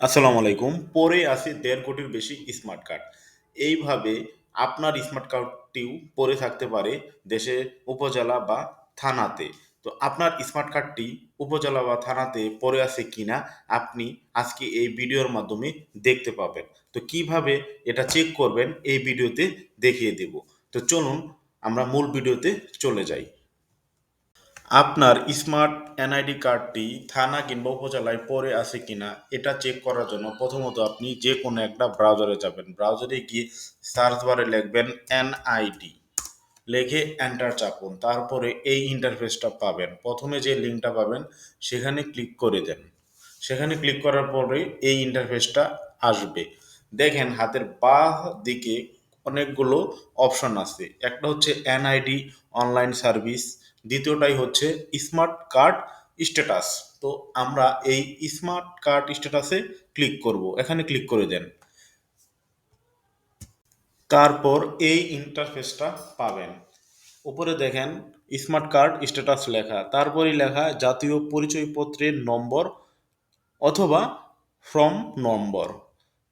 আসসালামু আলাইকুম। পরে আছে দেড় কোটির বেশি স্মার্ট কার্ড এইভাবে আপনার স্মার্ট কার্ডটিও পরে থাকতে পারে দেশের উপজেলা বা থানাতে। তো আপনার স্মার্ট কার্ডটি উপজেলা বা থানাতে পড়ে আছে কিনা আপনি আজকে এই ভিডিওর মাধ্যমে দেখতে পাবেন। তো কীভাবে এটা চেক করবেন এই ভিডিওতে দেখিয়ে দেব। তো চলুন আমরা মূল ভিডিওতে চলে যাই। আপনার স্মার্ট এনআইডি কার্ডটি থানা কিংবা উপজেলায় পড়ে আছে কিনা এটা চেক করার জন্য প্রথমত আপনি যে কোনো একটা ব্রাউজারে যাবেন। ব্রাউজারে গিয়ে সার্চ বারে লিখবেন এনআইডি। লিখে এন্টার চাপুন। তারপরে এই ইন্টারফেসটা পাবেন। প্রথমে যে লিঙ্কটা পাবেন, সেখানে ক্লিক করে দেন। সেখানে ক্লিক করার পরে এই ইন্টারফেসটা আসবে। দেখেন হাতের বা দিকে অনেকগুলো অপশন আছে। একটা হচ্ছে এনআইডি অনলাইন সার্ভিস দ্বিতীয়টাই হচ্ছে স্মার্ট কার্ড স্ট্যাটাস তো আমরা এই স্মার্ট কার্ড স্ট্যাটাসে ক্লিক করব। এখানে ক্লিক করে দেন। তারপর এই ইন্টারফেসটা পাবেন। উপরে দেখেন স্মার্ট কার্ড স্ট্যাটাস লেখা। তারপরে লেখা জাতীয় পরিচয়পত্রের নম্বর অথবা ফ্রম নম্বর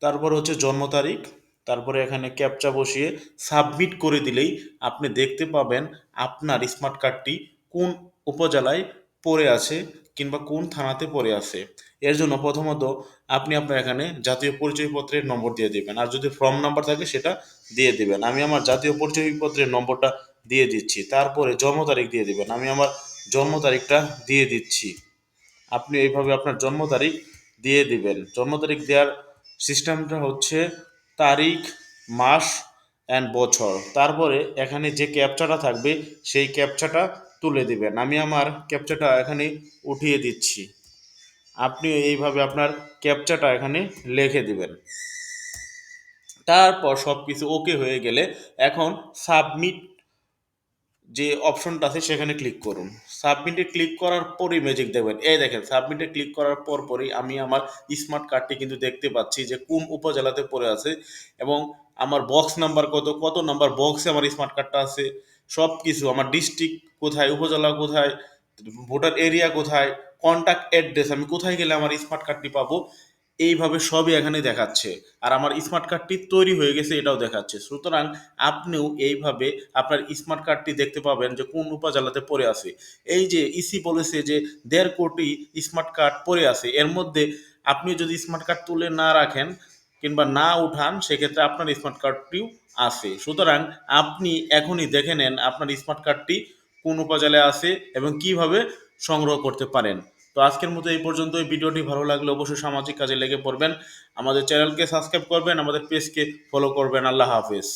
তারপর হচ্ছে জন্ম তারিখ। তারপরে এখানে ক্যাপচা বসিয়ে সাবমিট করে দিলেই আপনি দেখতে পাবেন আপনার স্মার্ট কার্ডটি কোন উপজেলায় পড়ে আছে কিংবা কোন থানাতে পড়ে আছে? এর জন্য প্রথমত আপনি আপনার এখানে জাতীয় পরিচয়পত্রের নম্বর দিয়ে দেবেন। আর যদি ফর্ম নাম্বার থাকে সেটা দিয়ে দেবেন। আমি আমার জাতীয় পরিচয়পত্রের নম্বরটা দিয়ে দিচ্ছি। তারপরে জন্ম তারিখ দিয়ে দেবেন। আমি আমার জন্ম তারিখটা দিয়ে দিচ্ছি। আপনি এইভাবে আপনার জন্ম তারিখ দিয়ে দিবেন। জন্ম তারিখ দেওয়ার সিস্টেমটা হচ্ছে তারিখ, মাস অ্যান্ড বছর। তারপরে এখানে যে ক্যাপচাটা থাকবে, সেই ক্যাপচাটা তুলে দিবেন। আমি আমার ক্যাপচাটা এখানে উঠিয়ে দিচ্ছি। আপনি এইভাবে আপনার ক্যাপচাটা এখানে লিখে দিবেন। তারপর সব কিছু ওকে হয়ে গেলে এখন সাবমিট যে অপশনটা আছে সেখানে ক্লিক করুন। সাবমিটে ক্লিক করার পরই ম্যাজিক দেখবেন। এই দেখেন সাবমিটে ক্লিক করার পর পরই আমি আমার স্মার্ট কার্ডটি কিন্তু দেখতে পাচ্ছি যে কোন উপজেলাতে পড়ে আছে এবং আমার বক্স নাম্বার কত কত নাম্বার বক্সে আমার স্মার্ট কার্ডটা আছে সব কিছু আমার ডিস্ট্রিক্ট কোথায়, উপজেলা কোথায় ভোটার এরিয়া কোথায় কন্ট্যাক্ট অ্যাড্রেস আমি কোথায় গেলে আমার স্মার্ট কার্ডটি পাবো এইভাবে সবই এখানে দেখাচ্ছে। আর আমার স্মার্ট কার্ডটি তৈরি হয়ে গেছে, এটাও দেখাচ্ছে। সুতরাং আপনিও এইভাবে আপনার স্মার্ট কার্ডটি দেখতে পাবেন যে কোন উপজেলাতে পড়ে আছে। এই যে ইসি বলেছে যে দেড় কোটি স্মার্ট কার্ড পড়ে আছে। এর মধ্যে আপনি যদি স্মার্ট কার্ড তুলে না রাখেন কিংবা না উঠান, সেক্ষেত্রে আপনার স্মার্ট কার্ডটিও আছে। সুতরাং আপনি এখনই দেখে নেন আপনার স্মার্ট কার্ডটি কোন উপজেলায় আছে এবং কীভাবে সংগ্রহ করতে পারেন। তো আজকের মতো এই পর্যন্ত এই ভিডিওটি ভালো লাগলে অবশ্যই সামাজিক কাজে লেগে পড়বেন। আমাদের চ্যানেলকে সাবস্ক্রাইব করবেন, আমাদের পেজকে ফলো করবেন। আল্লাহ হাফেজ।